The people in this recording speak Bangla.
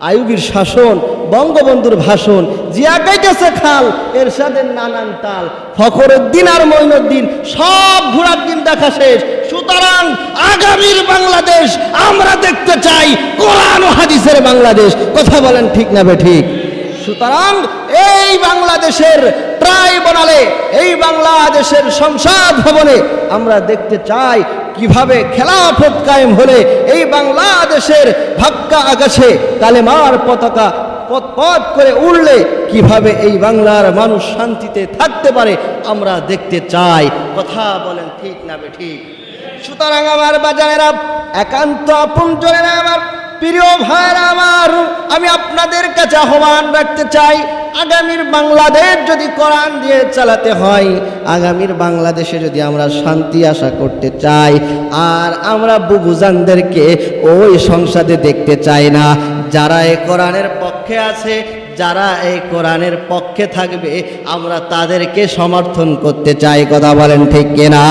আয়ুবীর শাসন, বঙ্গবন্ধুর ভাষণ, জিয়া গাইতেছে খাল এর সাথে নানান তাল, ফখরুদ্দিন আর মঈনুদ্দিন সব ঘোড়ার দিন দেখা শেষ। সুতরাং আগামীর বাংলাদেশ আমরা দেখতে চাই কোরআন হাদিসের বাংলাদেশ। কথা বলেন ঠিক না ঠিক সুতরাং এই বাংলাদেশের ট্রাইব্যুনালে এই বাংলাদেশের সংসদ ভবনে আমরা দেখতে চাই কীভাবে খেলাফত কায়েম হলে এই বাংলাদেশের ভাক্কা আকাশে কালেমার পতাকা পথ করে উড়লে কীভাবে এই বাংলার মানুষ শান্তিতে থাকতে পারে আমরা দেখতে চাই। কথা বলেন ঠিক না ঠিক। সুতরাং আমার বাজারেরা একান্ত আপন জনেরা আমার, প্রিয় ভাইরা আমার আমি আপনাদের কাছে আহ্বান রাখতে চাই, আগামীর বাংলাদেশ যদি কোরআন দিয়ে চালাতে হয়, আগামীর বাংলাদেশে যদি আমরা শান্তি আশা করতে চাই, আর আমরা বুবুজানদেরকে ওই সংসদে দেখতে চাই না, যারা এই কোরআনের পক্ষে আছে, যারা এই কোরআনের পক্ষে থাকবে, আমরা তাদেরকে সমর্থন করতে চাই, কথা বলেন ঠিক কিনা?